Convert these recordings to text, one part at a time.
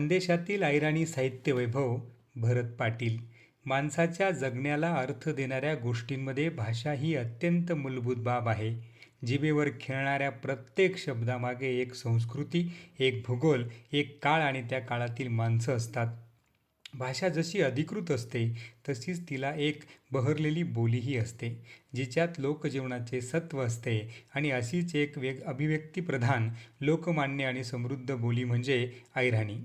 खानदेशातील ऐराणी साहित्य वैभव भरत पाटील माणसाच्या जगण्याला अर्थ देणाऱ्या गोष्टींमध्ये भाषा ही अत्यंत मूलभूत बाब आहे. जिभेवर खेळणाऱ्या प्रत्येक शब्दामागे एक संस्कृती एक भूगोल एक काळ आणि त्या काळातील माणसं असतात. भाषा जशी अधिकृत असते तशीच तिला एक बहरलेली बोलीही असते जिच्यात लोकजीवनाचे सत्व असते आणि अशीच एक वेग अभिव्यक्तीप्रधान लोकमान्य आणि समृद्ध बोली म्हणजे ऐराणी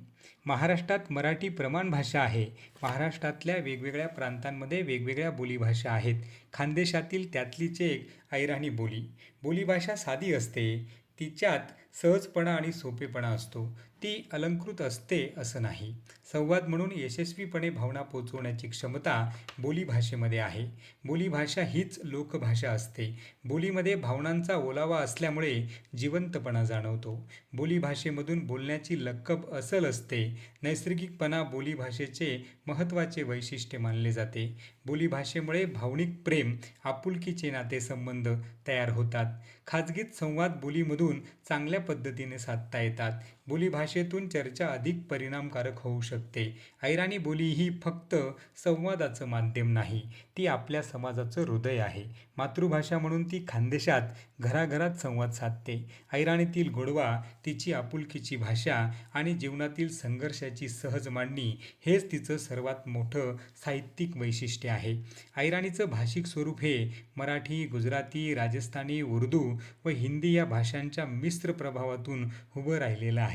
महाराष्ट्रात मराठी प्रमाण भाषा आहे. महाराष्ट्रातल्या वेगवेगळ्या प्रांतांमध्ये वेगवेगळ्या बोलीभाषा आहेत. खानदेशातील त्यातलीच एक ऐराणी बोली. बोलीभाषा साधी असते तिच्यात सहजपणा आणि सोपेपणा असतो. ती अलंकृत असते असं नाही. संवाद म्हणून यशस्वीपणे भावना पोचवण्याची क्षमता बोलीभाषेमध्ये आहे. बोलीभाषा हीच लोकभाषा असते. बोलीमध्ये भावनांचा ओलावा असल्यामुळे जिवंतपणा जाणवतो. बोलीभाषेमधून बोलण्याची लक्कब असल असते. नैसर्गिकपणा बोलीभाषेचे महत्त्वाचे वैशिष्ट्य मानले जाते. बोलीभाषेमुळे भावनिक प्रेम आपुलकीचे नातेसंबंध तयार होतात. खाजगीत संवाद बोलीमधून चांगल्या पद्धतीने साधता येतात. बोलीभाषेतून चर्चा अधिक परिणामकारक होऊ शकते. ऐराणी बोली ही फक्त संवादाचं माध्यम नाही ती आपल्या समाजाचं हृदय आहे. मातृभाषा म्हणून ती खानदेशात घराघरात संवाद साधते. ऐराणीतील गोडवा तिची आपुलकीची भाषा आणि जीवनातील संघर्षाची सहज मांडणी हेच तिचं सर्वात मोठं साहित्यिक वैशिष्ट्य आहे. ऐराणीचं भाषिक स्वरूप हे मराठी गुजराती राजस्थानी उर्दू व हिंदी या भाषांच्या मिश्र प्रभावातून उभं राहिलेलं आहे.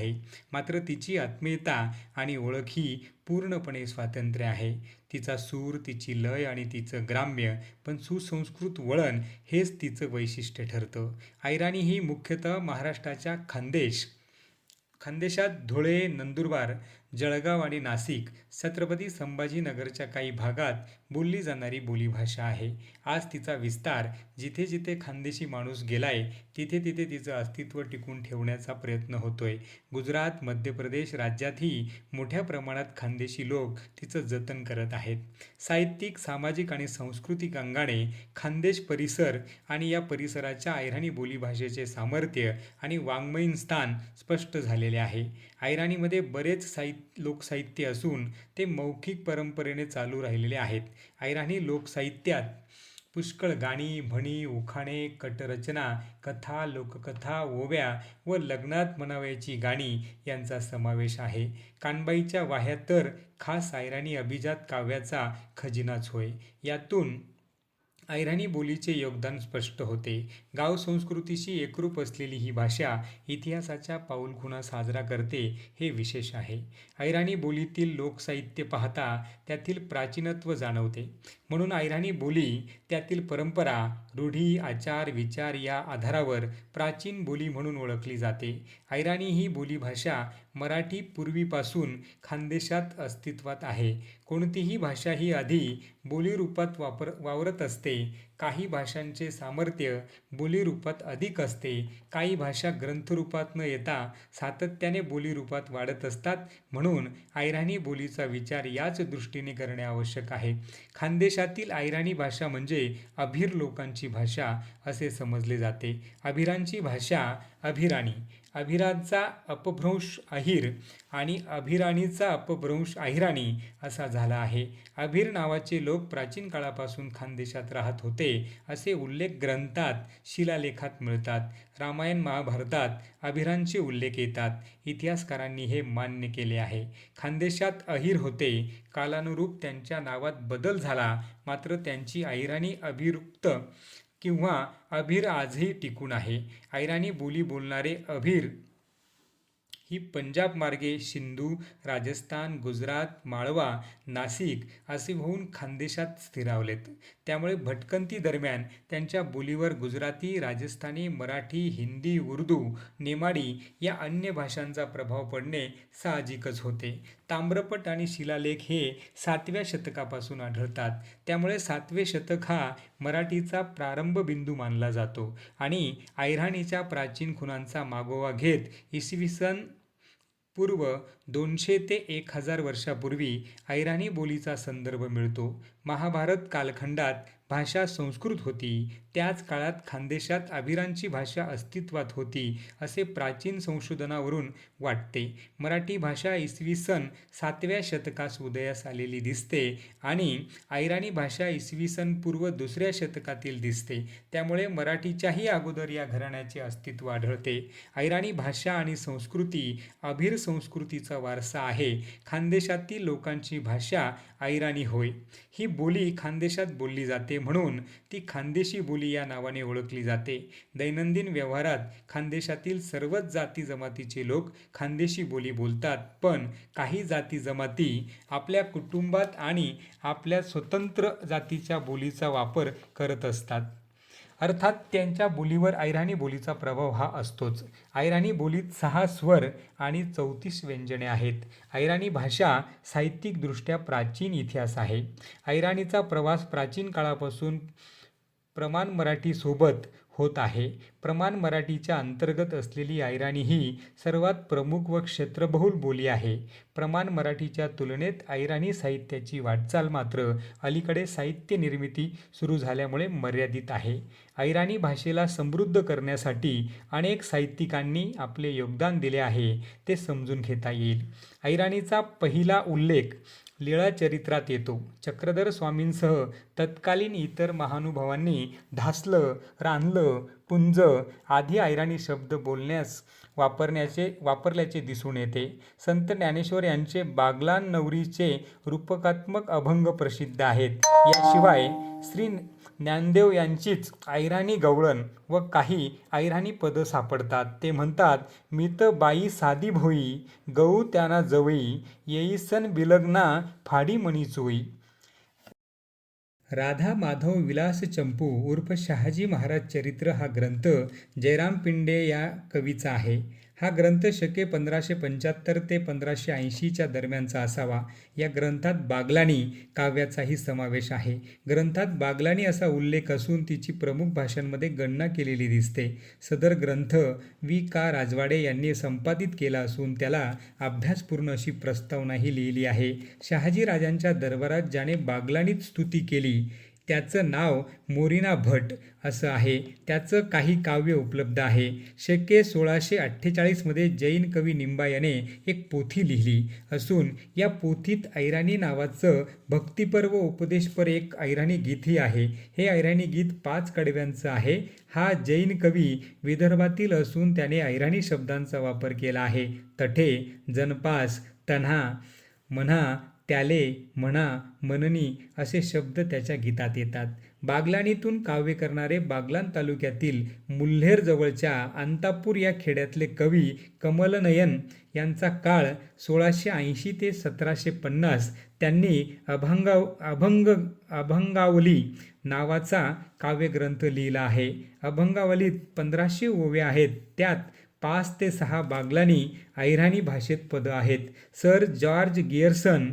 मात्र तिची आत्मीयता आणि ओळख ही पूर्णपणे स्वातंत्र्य आहे. तिचा सूर तिची लय आणि तिचं ग्राम्य पण सुसंस्कृत वळण हेच तिचं वैशिष्ट्य ठरतं. ऐराणी ही मुख्यतः महाराष्ट्राच्या खानदेश खानदेशात धुळे नंदुरबार जळगाव आणि नाशिक छत्रपती संभाजीनगरच्या काही भागात बोलली जाणारी बोलीभाषा आहे. आज तिचा विस्तार जिथे जिथे खानदेशी माणूस गेलाय तिथे तिथे तिचं अस्तित्व टिकून ठेवण्याचा प्रयत्न होतोय. गुजरात मध्य प्रदेश राज्यातही मोठ्या प्रमाणात खानदेशी लोक तिचं जतन करत आहेत. साहित्यिक सामाजिक आणि सांस्कृतिक अंगाने खानदेश परिसर आणि या परिसराच्या ऐराणी बोलीभाषेचे सामर्थ्य आणि वाङ्मयीन स्थान स्पष्ट झालेले आहे. ऐराणीमध्ये बरेच साहित्य लोकसाहित्य असून ते मौखिक परंपरेने चालू राहिलेले आहेत. ऐराणी लोकसाहित्यात. पुष्कळ गाणी म्हणी उखाणे कटरचना कथा लोककथा ओव्या व लग्नात म्हणावयाची गाणी यांचा समावेश आहे. कानबाईच्या वाह्यात तर खास ऐराणी अभिजात काव्याचा खजिनाच होय. यातून ऐराणी बोलीचे योगदान स्पष्ट होते. गाव संस्कृतीशी एकरूप असलेली ही भाषा इतिहासाच्या पाऊलखुणा साजरा करते हे विशेष आहे. ऐराणी बोलीतील लोकसाहित्य पाहता त्यातील प्राचीनत्व जाणवते. म्हणून ऐराणी बोली त्यातील परंपरा रूढी आचार विचार या आधारावर प्राचीन बोली म्हणून ओळखली जाते. ऐराणी ही बोलीभाषा मराठी पूर्वीपासून खानदेशात अस्तित्वात आहे. कोणतीही भाषा ही आधी बोलीरूपात वापर वावरत असते. काही भाषांचे सामर्थ्य बोलीरूपात अधिक असते. काही भाषा ग्रंथरूपात न येता सातत्याने बोलीरूपात वाढत असतात. म्हणून आयराणी बोलीचा विचार याच दृष्टीने करणे आवश्यक आहे. खानदेशातील आयराणी भाषा म्हणजे अभिर लोकांची भाषा असे समजले जाते. अभिरांची भाषा अभिराणी. अभिरांचा अपभ्रंश अहिर आणि अभिराणीचा अपभ्रंश अहिराणी असा झाला आहे. अभिर नावाचे लोक प्राचीन काळापासून खानदेशात राहत होते असे उल्लेख ग्रंथात शिलालेखात मिळतात. रामायण महाभारतात अभिरांचे उल्लेख येतात. इतिहासकारांनी हे मान्य केले आहे. खानदेशात अहिर होते. कालानुरूप त्यांच्या नावात बदल झाला. मात्र त्यांची अहिराणी अभिरुक्त किंवा अभिर आजही टिकून आहे. ऐराणी बोली बोलणारे अभिर ही पंजाब मार्गे सिंधू राजस्थान गुजरात माळवा नाशिक असे होऊन खानदेशात स्थिरावलेत. त्यामुळे भटकंती दरम्यान त्यांच्या बोलीवर गुजराती राजस्थानी मराठी हिंदी उर्दू नेमाडी या अन्य भाषांचा प्रभाव पडणे साहजिकच होते. ताम्रपट आणि शिलालेख हे सातव्या शतकापासून आढळतात. त्यामुळे सातवे शतक हा मराठीचा प्रारंभ बिंदू मानला जातो आणि ऐराणीच्या प्राचीन खुणांचा मागोवा घेत इसवी सन पूर्व दोनशे ते एक हजार वर्षापूर्वी ऐराणी बोलीचा संदर्भ मिळतो. महाभारत कालखंडात भाषा संस्कृत होती. त्याच काळात खानदेशात अभिरांची भाषा अस्तित्वात होती असे प्राचीन संशोधनावरून वाटते. मराठी भाषा इसवी सन सातव्या शतकास उदयास आलेली दिसते आणि ऐराणी भाषा इसवी सन पूर्व दुसऱ्या शतकातील दिसते. त्यामुळे मराठीच्याही अगोदर या घराण्याचे अस्तित्व आढळते. ऐराणी भाषा आणि संस्कृती अभिर संस्कृतीचा वारसा आहे. खानदेशातील लोकांची भाषा ऐराणी होय. ही बोली खानदेशात बोलली जाते म्हणून ती खानदेशी बोली या नावाने ओळखली जाते. दैनंदिन व्यवहारात खानदेशातील सर्वच जाती जमातीचे लोक खानदेशी बोली बोलतात. पण काही जाती जमाती आपल्या कुटुंबात आणि आपल्या स्वतंत्र जातीच्या बोलीचा वापर करत असतात. अर्थात त्यांच्या बोलीवर ऐराणी बोलीचा प्रभाव हा असतोच. ऐराणी बोलीत सहा स्वर आणि चौतीस व्यंजने आहेत. ऐराणी भाषा साहित्यिकदृष्ट्या प्राचीन इतिहास आहे. ऐराणीचा प्रवास प्राचीन काळापासून प्रमाण मराठीसोबत होत आहे. प्रमाण मराठीच्या अंतर्गत असलेली ऐराणी ही सर्वात प्रमुख व क्षेत्रबहुल बोली आहे. प्रमाण मराठीच्या तुलनेत ऐराणी साहित्याची वाटचाल मात्र अलीकडे साहित्य निर्मिती सुरू झाल्यामुळे मर्यादित आहे. ऐराणी भाषेला समृद्ध करण्यासाठी अनेक साहित्यिकांनी आपले योगदान दिले आहे ते समजून घेता येईल. ऐराणीचा पहिला उल्लेख लीळाचरित्रात येतो. चक्रधर स्वामींसह तत्कालीन इतर महानुभावांनी ढासलं रानलं पुंज आदी ऐराणी शब्द बोलण्यास वापरण्याचे वापरल्याचे दिसून येते. संत ज्ञानेश्वर यांचे बागलान नवरीचे रूपकात्मक अभंग प्रसिद्ध आहेत. याशिवाय श्री ज्ञानदेव यांचीच ऐराणी गवळण व काही ऐराणी पदं सापडतात. ते म्हणतात मित बाई साधी भोई गऊ त्यांना जवई येईसन बिलगना फाडी मणी चोई. राधा माधव विलास चंपू उर्फ शहाजी महाराज चरित्र हा ग्रंथ जयराम पिंडे या कवीचा आहे. हा ग्रंथ शके पंधराशे पंच्याहत्तर ते पंधराशे ऐंशीच्या दरम्यानचा असावा. या ग्रंथात बागलाणी काव्याचाही समावेश आहे. ग्रंथात बागलाणी असा उल्लेख असून तिची प्रमुख भाषांमध्ये गणना केलेली दिसते. सदर ग्रंथ वी का. राजवाडे यांनी संपादित केला असून त्याला अभ्यासपूर्ण अशी प्रस्तावनाही लिहिली आहे. शहाजी राजांच्या दरबारात ज्याने बागलाणीत स्तुती केली त्याचं नाव मोरिना भट असं आहे. त्याचं काही काव्य उपलब्ध आहे. शके सोळाशे अठ्ठेचाळीसमध्ये जैन कवी निंबा याने एक पोथी लिहिली. असून या पोथीत ऐराणी नावाचं भक्तिपर्व उपदेशपर एक ऐराणी गीतही आहे. हे ऐराणी गीत पाच कडव्यांचं आहे. हा जैन कवी विदर्भातील असून त्याने ऐराणी शब्दांचा वापर केला आहे. तठे जनपास तन्हा म्हणा त्याले म्हणा मननी असे शब्द त्याच्या गीतात येतात. बागलाणीतून काव्य करणारे बागलाण तालुक्यातील मुल्हेरजवळच्या अंतापूर या खेड्यातले कवी कमलनयन यांचा काळ सोळाशे ऐंशी ते सतराशे पन्नास त्यांनी अभंगा अभंग अभंगावली नावाचा काव्यग्रंथ लिहिला आहे. अभंगावलीत पंधराशे ओव्या आहेत. त्यात पाच ते सहा बागलानी ऐराणी भाषेत पदं आहेत. सर जॉर्ज गिअर्सन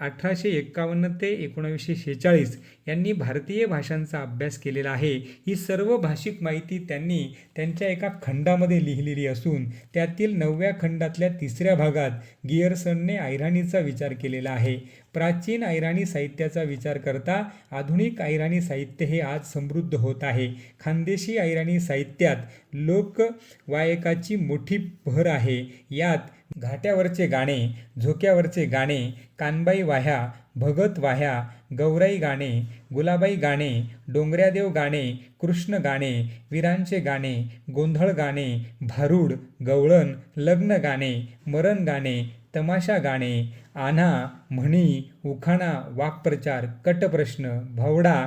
अठराशे एक्कावन्न ते एकोणावीसशे शेहेचाळीस यांनी भारतीय भाषांचा अभ्यास केलेला आहे. ही सर्व भाषिक माहिती त्यांनी त्यांच्या एका खंडामध्ये लिहिलेली असून त्यातील नवव्या खंडातल्या तिसऱ्या भागात गियरसनने ऐराणीचा विचार केलेला आहे. प्राचीन ऐराणी साहित्याचा विचार करता आधुनिक ऐराणी साहित्य हे आज समृद्ध होत आहे. खानदेशी ऐराणी साहित्यात लोकवायकाची मोठी भर आहे. यात घाट्यावरचे गाणे झोक्यावरचे गाणे कानबाई वाह्या भगत वाह्या गौराई गाणे गुलाबाई गाणे डोंगऱ्यादेव गाणे कृष्ण गाणे वीरांचे गाणे गोंधळ गाणे भारूड गवळण लग्न गाणे मरण गाणे तमाशा गाणे आन्हा म्हणी उखाणा वाक्प्रचार कटप्रश्न भवडा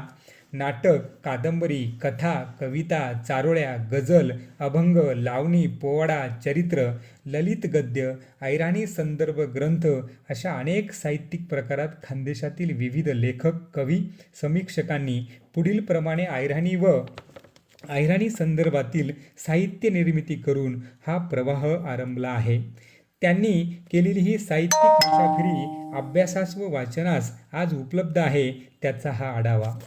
नाटक कादंबरी कथा कविता चारोळ्या गझल अभंग लावणी पोवाडा चरित्र ललित गद्य ऐराणी संदर्भ ग्रंथ अशा अनेक साहित्यिक प्रकारात खानदेशातील विविध लेखक कवी समीक्षकांनी पुढीलप्रमाणे ऐराणी व ऐराणी संदर्भातील साहित्य निर्मिती करून हा प्रवाह आरंभला आहे. त्यांनी केलेली ही साहित्यिक मुसाफिरी अभ्यासास व वाचनास आज उपलब्ध आहे त्याचा हा आढावा.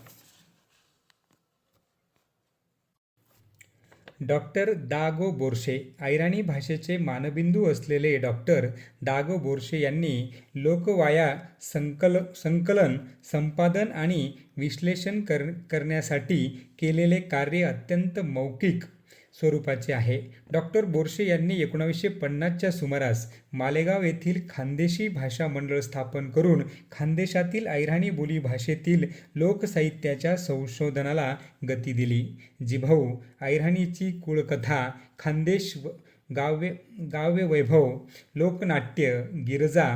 डॉक्टर दा गो बोरशे ऐराणी भाषेचे मानबिंदू असलेले डॉक्टर दा गो बोरशे यांनी लोकवाया संकल संकलन संपादन आणि विश्लेषण कर करण्यासाठी केलेले कार्य अत्यंत मौखिक स्वरूपाचे आहे. डॉक्टर बोरशे यांनी एकोणावीसशे पन्नासच्या सुमारास मालेगाव येथील खानदेशी भाषा मंडळ स्थापन करून खानदेशातील ऐराणी बोली भाषेतील लोकसाहित्याच्या संशोधनाला गती दिली. जिभाऊ ऐराणीची कुळकथा खानदेश व गाव्य गाव्य वैभव लोकनाट्य गिरजा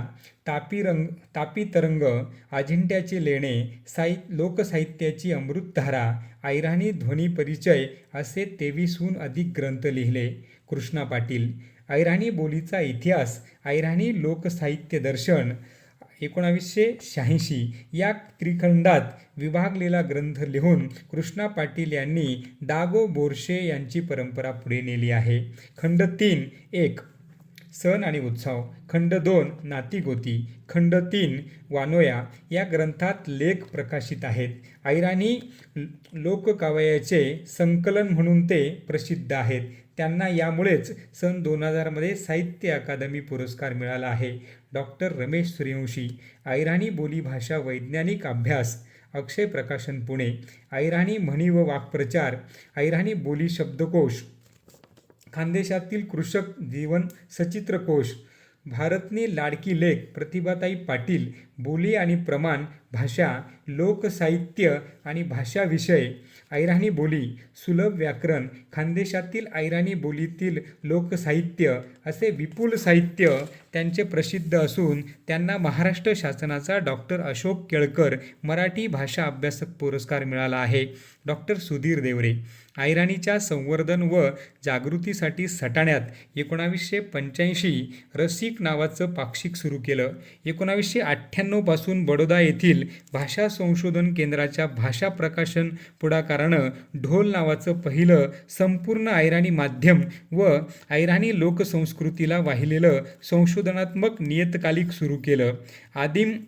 तापी रंग तापी तरंग अजिंठ्याचे लेणे साहि लोकसाहित्याची अमृतधारा ऐराणी ध्वनी परिचय असे तेवीसहून अधिक ग्रंथ लिहिले. कृष्णा पाटील ऐराणी बोलीचा इतिहास ऐराणी लोकसाहित्य दर्शन एकोणावीसशे शहाऐंशी या त्रिखंडात विभागलेला ग्रंथ लिहून कृष्णा पाटील यांनी दागो बोरशे यांची परंपरा पुढे नेली आहे. खंड तीन एक. सण आणि उत्सव. खंड दोन नातीगोती खंड तीन वानोया. या ग्रंथात लेख प्रकाशित आहेत. ऐराणी लोककावयाचे संकलन म्हणून ते प्रसिद्ध आहेत. त्यांना यामुळेच सन दोन हजारमध्ये साहित्य अकादमी पुरस्कार मिळाला आहे. डॉक्टर रमेश सूर्यवंशी. ऐराणी बोलीभाषा वैज्ञानिक अभ्यास. अक्षय प्रकाशन पुणे. ऐराणी म्हणी व वाक्प्रचार. ऐराणी बोली शब्दकोश. खानदेशातील कृषक जीवन सचित्र कोश. लाडकी लेख प्रतिभाताई पाटील बोली आणि प्रमाण भाषा लोकसाहित्य आणि भाषा विषय ऐराणी बोली सुलभ व्याकरण खानदेशातील ऐराणी बोलीतील लोकसाहित्य असे विपुल साहित्य त्यांचे प्रसिद्ध असून त्यांना महाराष्ट्र शासनाचा डॉक्टर अशोक केळकर मराठी भाषा अभ्यासक पुरस्कार मिळाला आहे. डॉक्टर सुधीर देवरे. ऐराणीच्या संवर्धन व जागृतीसाठी सटाण्यात एकोणावीसशे पंच्याऐंशी रसिक नावाचं पाक्षिक सुरू केलं. एकोणावीसशे अठ्ठ्याण्णवपासून बडोदा येथील भाषा संशोधन केंद्राच्या भाषा प्रकाशन पुढाकारानं ढोल नावाचं पहिलं संपूर्ण अहिराणी माध्यम व अहिराणी लोकसंस्कृतीला वाहिलेलं संशोधनात्मक नियतकालिक सुरू केलं. आदिम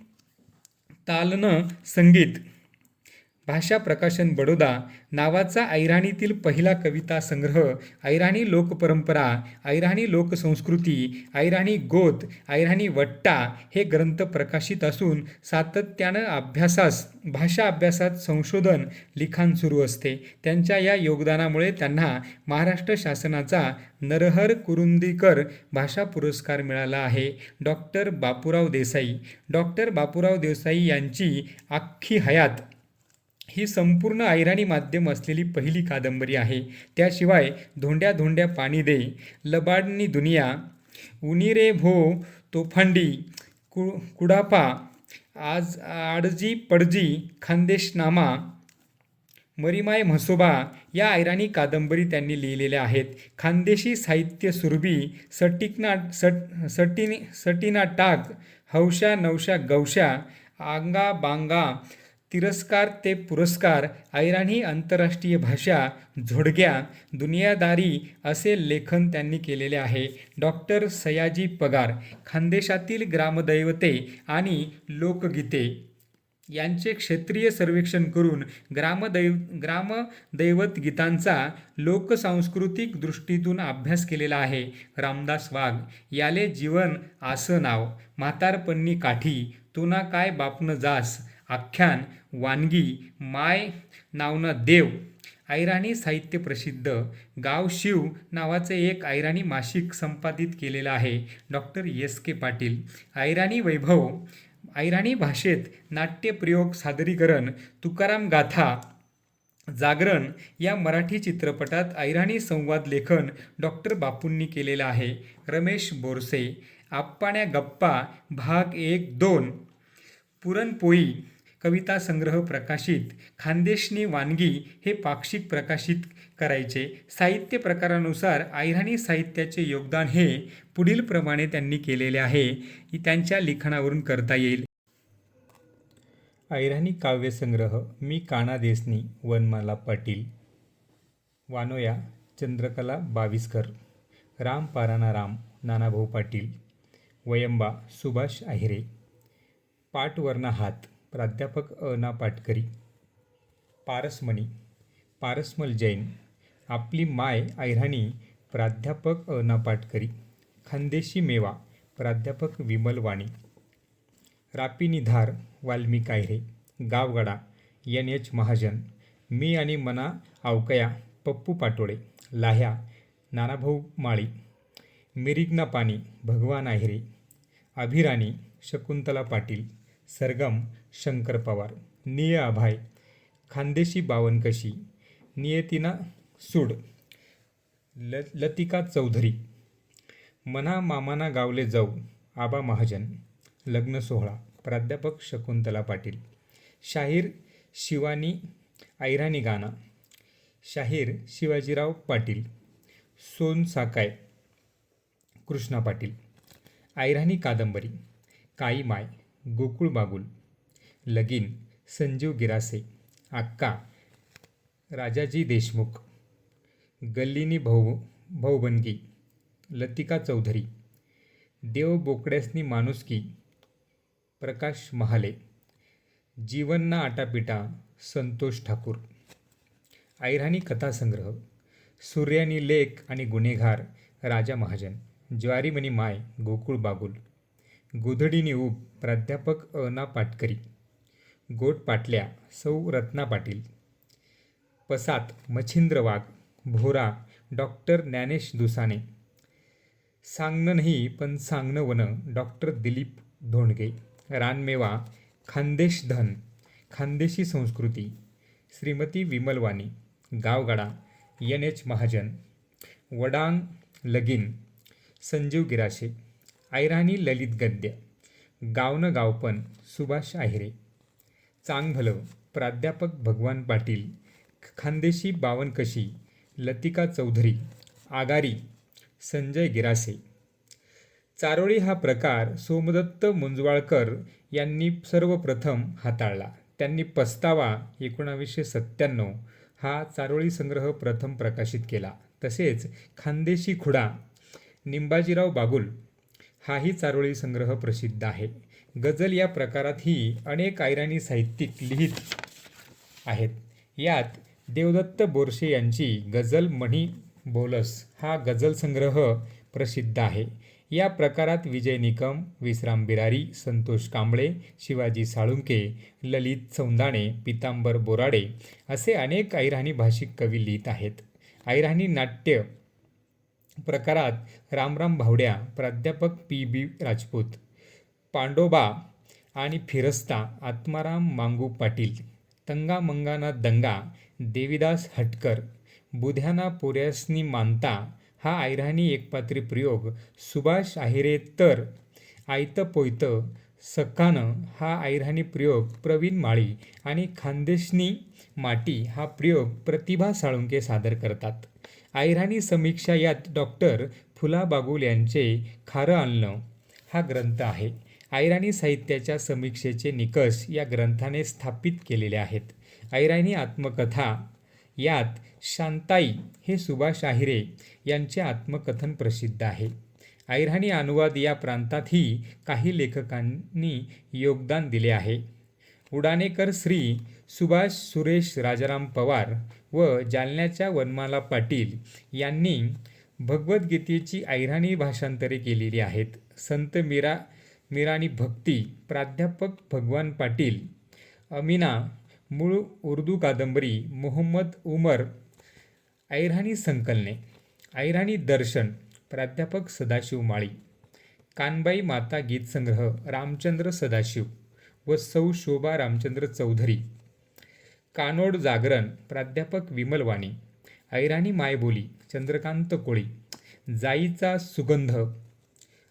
तालनं संगीत भाषा प्रकाशन बडोदा नावाचा ऐराणीतील पहिला कविता संग्रह ऐराणी लोकपरंपरा ऐराणी लोकसंस्कृती ऐराणी गोत ऐराणी वट्टा हे ग्रंथ प्रकाशित असून सातत्यानं अभ्यासास भाषा अभ्यासात संशोधन लिखाण सुरू असते. त्यांच्या या योगदानामुळे त्यांना महाराष्ट्र शासनाचा नरहर कुरुंदीकर भाषा पुरस्कार मिळाला आहे. डॉक्टर बापूराव देसाई. डॉक्टर बापूराव देसाई यांची अख्खी हयात ही संपूर्ण ऐराणी माध्यम असलेली पहिली कादंबरी आहे. त्याशिवाय धोंड्या धोंड्या पाणी दे लबाडणी दुनिया उनी रे भो तोफांडी कु कुडापा आज आडजी पडजी खानदेशनामा मरिमाय म्हसोबा या ऐराणी कादंबरी त्यांनी लिहिलेल्या आहेत. खानदेशी साहित्य सुरभी सटिकना सट सटिनी सटिना टाक हौशा नवशा गवशा आंगा बांगा तिरस्कार ते पुरस्कार ऐराणी आंतरराष्ट्रीय भाषा झोडग्या दुनियादारी असे लेखन त्यांनी केलेले आहे. डॉक्टर सयाजी पगार खानदेशातील ग्रामदैवते आणि लोकगीते. यांचे क्षेत्रीय सर्वेक्षण करून ग्रामदैव ग्रामदैवत गीतांचा लोकसांस्कृतिक दृष्टीतून अभ्यास केलेला आहे. रामदास वाघ याले जीवन आसं नाव. म्हातारपन्नी काठी तुना काय बापन जास? आख्यान वानगी माय नावनं देव ऐराणी साहित्य प्रसिद्ध गाव शिव नावाचे एक ऐराणी मासिक संपादित केलेलं आहे. Doctor S. K. Patil. Ahirani Vaibhav Ahirani भाषेत नाट्यप्रयोग सादरीकरण तुकाराम गाथा जागरण या मराठी चित्रपटात ऐराणी संवाद लेखन डॉक्टर बापूंनी केलेलं आहे. रमेश बोरसे आप्पाण्या गप्पा भाग एक दोन पुरणपोळी कविता संग्रह प्रकाशित खानदेशनी वानगी हे पाक्षिक प्रकाशित करायचे. साहित्य प्रकारानुसार आयराणी साहित्याचे योगदान हे पुढीलप्रमाणे त्यांनी केलेले आहे. त्यांच्या लिखाणावरून करता येईल. ऐराणी काव्यसंग्रह मी काना देसनी वनमाला पाटील. वानोया चंद्रकला बाविस्कर. राम पाराना राम नानाभाऊ पाटील. वयंबा सुभाष आहिरे. पाटवर्णा हात. प्राध्यापक अना पाटकरी पारसमणी पारसमल जैन आपली माय ऐराणी प्राध्यापक अना पाटकरी खानदेशी मेवा प्राध्यापक विमल वाणी रापिनीधार वाल्मिक आयरे गावगडा एन एच महाजन मी आणि मना अवकया पप्पू पाटोळे लाह्या नानाभाऊ माळी मिरिग्ना पाणी भगवान आहिरे अभिराणी शकुंतला पाटील सरगम शंकर पवार. निय अभाय खानदेशी बावनकशी नियतिना सूड. ल लतिका चौधरी. मना मामाना गावले जाऊ आबा महाजन. लग्न सोहळा. प्राध्यापक शकुंतला पाटील. शाहीर शिवानी ऐराणी गाना शाहीर शिवाजीराव पाटील. सोन साकाय. कृष्णा पाटील. ऐराणी कादंबरी. काई माय. गोकुळ बागुल. लगीन संजीव गिरासे अक्का राजाजी देशमुख गल्लीनी भाऊ भाऊबंदगी लतिका चौधरी देव बोकड्यासनी माणुसकी प्रकाश महाले जीवनना आटापिटा संतोष ठाकूर. ऐराणी कथासंग्रह सूर्यानी लेख आणि गुन्हेगार राजा महाजन ज्वारीमणी माय गोकुळ बागुल गोधडीनी ऊब प्राध्यापक अना पाटकरी. गोट पाटल्या सौ रत्ना पाटील. पसात मच्छिंद्र वाघ भोरा डॉक्टर ज्ञानेश दुसाने. सांगणं नाही पण सांगणं वन डॉक्टर दिलीप धोंडगे. रानमेवा खानदेश धन खानदेशी संस्कृती. श्रीमती विमलवाणी गावगाडा एन एच महाजन. वडांग लगीन संजीव गिराशे. ऐराणी ललित गद्य. गावनं गावपण सुभाष आहिरे. चांगभलं प्राध्यापक भगवान पाटील. खानदेशी बावनकशी. लतिका चौधरी. आगारी. संजय गिरासे. चारोळी हा प्रकार सोमदत्त मुंजवाळकर यांनी सर्वप्रथम हाताळला. त्यांनी पस्तावा एकोणावीसशे सत्त्याण्णव हा चारोळी संग्रह प्रथम प्रकाशित केला. तसेच खानदेशी खुडा निंबाजीराव बागुल हाही चारोळी संग्रह प्रसिद्ध आहे. गझल या प्रकारातही अनेक आयराणी साहित्यिक लिहित आहेत. यात देवदत्त बोरसे यांची गझल मणी बोलस हा गझल संग्रह प्रसिद्ध आहे. या प्रकारात विजय निकम विश्राम बिरारी संतोष कांबळे शिवाजी साळुंके ललित सौंदाणे पितांबर बोराडे असे अनेक ऐराणी भाषिक कवी लिहित आहेत. ऐराणी नाट्य प्रकारात रामराम भावड्या प्राध्यापक पी बी राजपूत पांडोबा आणि फिरस्ता आत्माराम मांगू पाटील तंगा मंगाना दंगा देविदास हटकर बुध्याना पोऱ्यासनी मानता हा ऐराणी एकपात्री प्रयोग सुभाष आहिरे तर आयतं पोयतं सक्कानं हा ऐराणी प्रयोग प्रवीण माळी आणि खानदेशनी माटी हा प्रयोग प्रतिभा साळुंके सादर करतात. ऐराणी समीक्षा यात डॉक्टर फुला बागुल यांचे खारं आणणं हा ग्रंथ आहे. ऐराणी साहित्याच्या समीक्षेचे निकष या ग्रंथाने स्थापित केलेले आहेत. ऐराणी आत्मकथा यात शांताई हे सुभाष आहिरे यांचे आत्मकथन प्रसिद्ध आहे. ऐराणी अनुवाद या प्रांतातही काही लेखकांनी योगदान दिले आहे. उडाणेकर श्री सुभाष सुरेश राजाराम पवार व जालन्याच्या वनमाला पाटील यांनी भगवद्गीतेची ऐराणी भाषांतरे केलेली आहेत. संत मीरा मीराणी भक्ती प्राध्यापक भगवान पाटील अमिना मूळ उर्दू कादंबरी मोहम्मद उमर ऐराणी संकलने ऐराणी दर्शन प्राध्यापक सदाशिव माळी कानबाई माता गीतसंग्रह रामचंद्र सदाशिव व सौ शोभा रामचंद्र चौधरी कानोड जागरण प्राध्यापक विमल वाणी ऐराणी मायबोली चंद्रकांत कोळी जाईचा सुगंध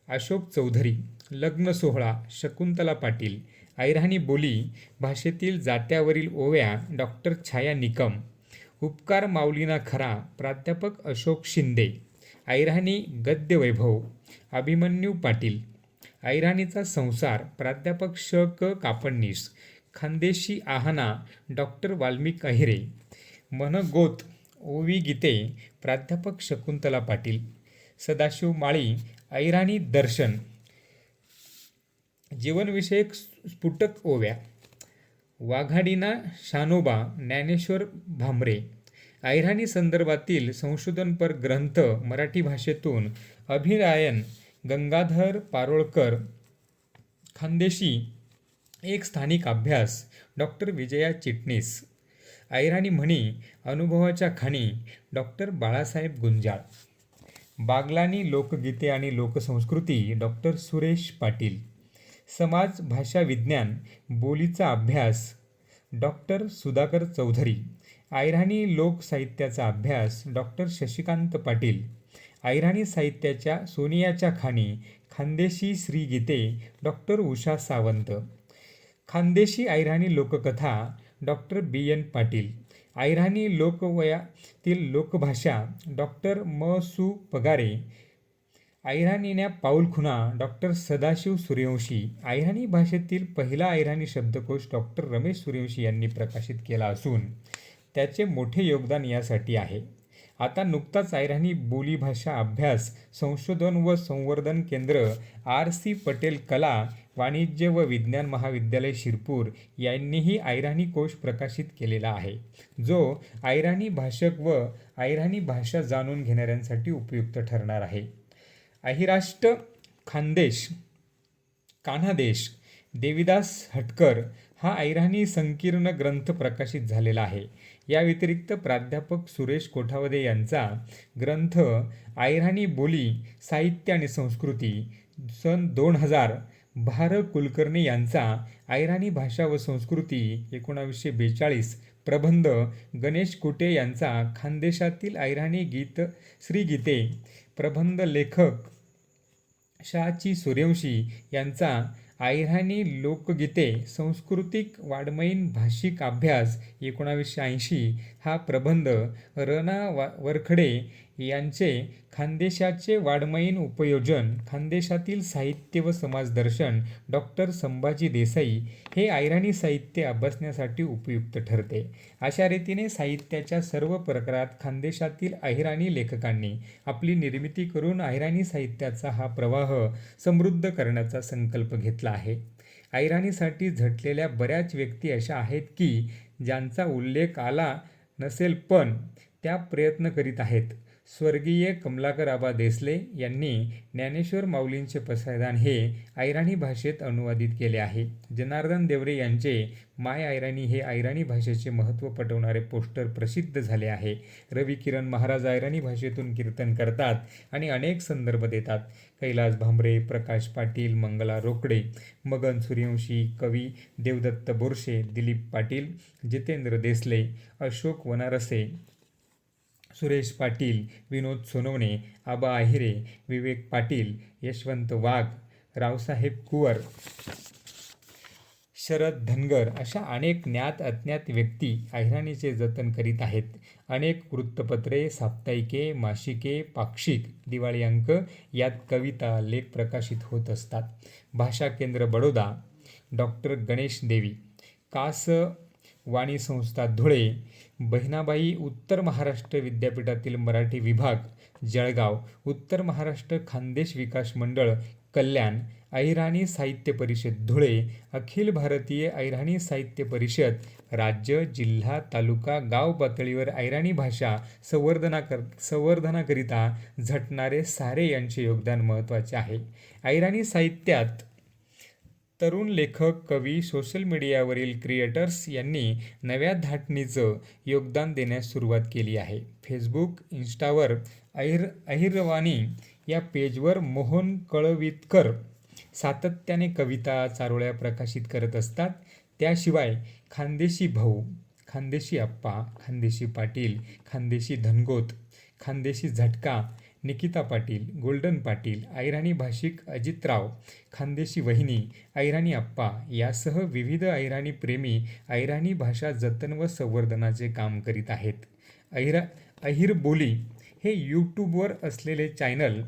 अशोक चौधरी लग्न सोहळा शकुंतला पाटील ऐराणी बोली भाषेतील जात्यावरील ओव्या डॉक्टर छाया निकम उपकार माऊलीना खरा प्राध्यापक अशोक शिंदे ऐराणी गद्यवैभव अभिमन्यू पाटील ऐराणीचा संसार प्राध्यापक श क कापडनीस खानदेशी आहाना डॉक्टर वाल्मिक अहिरे मनगोत ओवी गीते प्राध्यापक शकुंतला पाटील सदाशिव माळी ऐराणी दर्शन जीवनविषयक स्फुटक ओव्या वाघाडीना शानोबा ज्ञानेश्वर भामरे अहिराणी संदर्भातील संशोधनपर ग्रंथ मराठी भाषेतून अभिरायन गंगाधर पारोळकर खानदेशी एक स्थानिक अभ्यास डॉक्टर विजया चिटणीस अहिराणी म्हणी अनुभवाच्या खाणी डॉक्टर बाळासाहेब गुंजाळ बागलानी लोकगीते आणि लोकसंस्कृती डॉक्टर सुरेश पाटील. समाज भाषा विज्ञान बोलीचा अभ्यास. डॉक्टर सुधाकर चौधरी. अहिराणी लोकसाहित्याचा अभ्यास. डॉक्टर शशिकांत पाटील. अहिराणी साहित्याच्या सोनियाच्या खाणी. खानदेशी श्रीगीते. डॉक्टर उषा सावंत. खानदेशी अहिराणी लोककथा. Doctor B. N. Patil. Ahirani लोकवयातील लोकभाषा. डॉक्टर म. सु. पगारे. अहिराणीन्या पाऊलखुणा डॉक्टर सदाशिव सूर्यवंशी अहिराणी भाषेतील पहिला अहिराणी शब्दकोश डॉक्टर रमेश सूर्यवंशी यांनी प्रकाशित केला असून त्याचे मोठे योगदान यासाठी आहे. आता नुकताच अहिराणी बोलीभाषा अभ्यास संशोधन व संवर्धन केंद्र आर सी पटेल कला वाणिज्य व विज्ञान महाविद्यालय शिरपूर यांनीही अहिराणी कोश प्रकाशित केलेला आहे जो अहिराणी भाषक व अहिराणी भाषा जाणून घेणाऱ्यांसाठी उपयुक्त ठरणार आहे. अहिराष्ट्र खानदेश कान्हादेश देविदास हटकर हा अहिराणी संकीर्ण ग्रंथ प्रकाशित झालेला आहे. या व्यतिरिक्त प्राध्यापक सुरेश कोठावदे यांचा ग्रंथ अहिराणी बोली साहित्य आणि संस्कृती सन दोन हजार भार कुलकर्णी यांचा अहिराणी भाषा व संस्कृती एकोणावीसशे बेचाळीस प्रबंध गणेश कुटे यांचा खानदेशातील अहिराणी गीत श्रीगीते प्रबंध लेखक शहाची सूर्यवंशी यांचा आयराणी लोकगीते सांस्कृतिक वाडमयीन भाषिक अभ्यास एकोणावीसशे ऐंशी हा प्रबंध रना वा वरखडे यांचे खानदेशाचे वाङ्मयीन उपयोजन खानदेशातील साहित्य व समाजदर्शन डॉक्टर संभाजी देसाई हे अहिराणी साहित्य अभ्यासण्यासाठी उपयुक्त ठरते. अशा रीतीने साहित्याच्या सर्व प्रकारात खानदेशातील अहिराणी लेखकांनी आपली निर्मिती करून अहिराणी साहित्याचा हा प्रवाह समृद्ध करण्याचा संकल्प घेतला आहे. अहिराणीसाठी झटलेल्या बऱ्याच व्यक्ती अशा आहेत की ज्यांचा उल्लेख आला नसेल पण त्या प्रयत्न करीत आहेत. स्वर्गीय कमलाकर आबा देसले यांनी ज्ञानेश्वर माऊलींचे पसायदान हे अहिराणी भाषेत अनुवादित केले आहे. जनार्दन देवरे यांचे माय ऐराणी हे अहिराणी भाषेचे महत्त्व पटवणारे पोस्टर प्रसिद्ध झाले आहे. रवी किरण महाराज अहिराणी भाषेतून कीर्तन करतात आणि अनेक संदर्भ देतात. कैलास भांबरे प्रकाश पाटील मंगला रोकडे मगन सूर्यवंशी कवी देवदत्त बोरशे दिलीप पाटील जितेंद्र देसले अशोक वनारसे सुरेश पाटील विनोद सोनवणे आबा आहिरे विवेक पाटील यशवंत वाघ रावसाहेब कुवर शरद धनगर अशा अनेक ज्ञात अज्ञात व्यक्ती अहिराणीचे जतन करीत आहेत. अनेक वृत्तपत्रे साप्ताहिके मासिके पाक्षिक दिवाळी अंक यात कविता लेख प्रकाशित होत असतात. भाषा केंद्र बडोदा डॉक्टर गणेश देवी कास वाणी संस्था धुळे बहिणाबाई उत्तर महाराष्ट्र विद्यापीठातील मराठी विभाग जळगाव उत्तर महाराष्ट्र खानदेश विकास मंडळ कल्याण अहिराणी साहित्य परिषद धुळे अखिल भारतीय अहिराणी साहित्य परिषद राज्य जिल्हा तालुका गाव पातळीवर अहिराणी भाषा संवर्धना कर संवर्धनाकरिता झटणारे सारे यांचे योगदान महत्त्वाचे आहे. अहिराणी साहित्यात तरुण लेखक कवी सोशल मीडियावरील क्रिएटर्स यांनी नव्या धाटणीचं योगदान देण्यास सुरुवात केली आहे. फेसबुक इन्स्टावर अहिर अहिरवाणी या पेजवर मोहन कळवितकर सातत्याने कविता चारोळ्या प्रकाशित करत असतात. त्याशिवाय खानदेशी भाऊ खानदेशी आप्पा खानदेशी पाटील खानदेशी धनगोत खानदेशी झटका निकिता पाटील गोल्डन पाटील अहिराणी भाषिक अजितराव खानदेशी वहिनी अहिराणी आप्पा यासह विविध अहिराणी प्रेमी अहिराणी भाषा जतन व संवर्धनाचे काम करीत आहेत. अहिरा अहिर बोली हे यूट्यूबवर असलेले चॅनल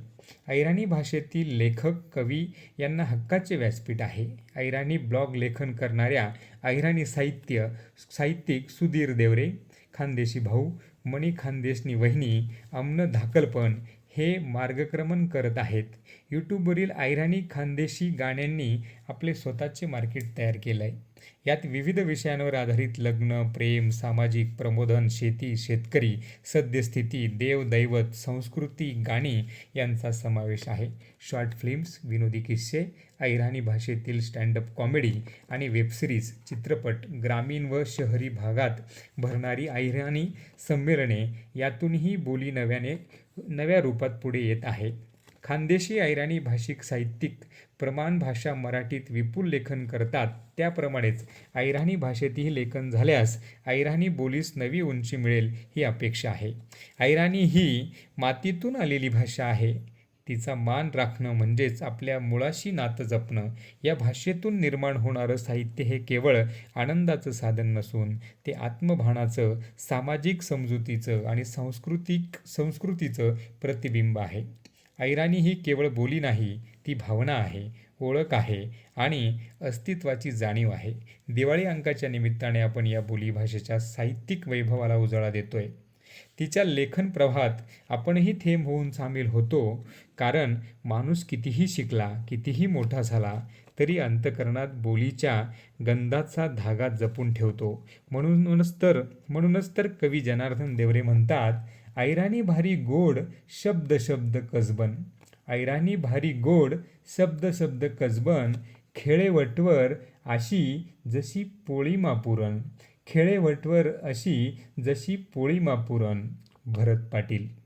अहिराणी भाषेतील लेखक कवी यांना हक्काचे व्यासपीठ आहे. अहिराणी ब्लॉग लेखन करणाऱ्या अहिराणी साहित्य साहित्यिक सुधीर देवरे खानदेशी भाऊ मणी खानदेशनी वहिनी अमन धाकलपण हे मार्गक्रमण करत आहेत. यूट्यूबवरील ऐराणी खानदेशी गाण्यांनी आपले स्वतःचे मार्केट तयार केलं आहे यात विविध विषयांवर आधारित लग्न प्रेम सामाजिक प्रबोधन शेती शेतकरी सद्यस्थिती देवदैवत संस्कृती गाणी यांचा समावेश आहे. शॉर्ट फिल्म्स विनोदी किस्से ऐराणी भाषेतील स्टँडअप कॉमेडी आणि वेबसिरीज चित्रपट ग्रामीण व शहरी भागात भरणारी ऐराणी संमेलने यातूनही बोली नव्याने नव्या रूपात पुढे येत आहे. खानदेशी ऐराणी भाषिक साहित्यिक प्रमाण भाषा मराठीत विपुल लेखन करतात. त्याप्रमाणेच ऐराणी भाषेतही लेखन झाल्यास ऐराणी बोलीस नवी उंची मिळेल ही अपेक्षा आहे. ऐराणी ही मातीतून आलेली भाषा आहे. तिचा मान राखणं म्हणजेच आपल्या मुळाशी नातं जपणं या भाषेतून निर्माण होणारं साहित्य हे केवळ आनंदाचं साधन नसून ते आत्मभानाचं सामाजिक समजुतीचं आणि सांस्कृतिक संस्कृतीचं प्रतिबिंब आहे. ऐराणी ही केवळ बोली नाही ती भावना आहे ओळख आहे आणि अस्तित्वाची जाणीव आहे. दिवाळी अंकाच्या निमित्ताने आपण या बोलीभाषेच्या साहित्यिक वैभवाला उजाळा देतोय. तिच्या लेखन प्रवाहात आपणही थेंब होऊन सामील होतो. कारण माणूस कितीही शिकला कितीही मोठा झाला तरी अंतकरणात बोलीच्या गंधाचा धागा जपून ठेवतो. म्हणूनच तर म्हणूनच तर कवी जनार्दन देवरे म्हणतात ऐराणी भारी गोड शब्द शब्द कसबन. ऐराणी भारी गोड शब्द शब्द कसबन. खेळे वटवर अशी जशी पोळीमा पुरण खेळे वटवर अशी जशी पोळी मापुरण भरत पाटील.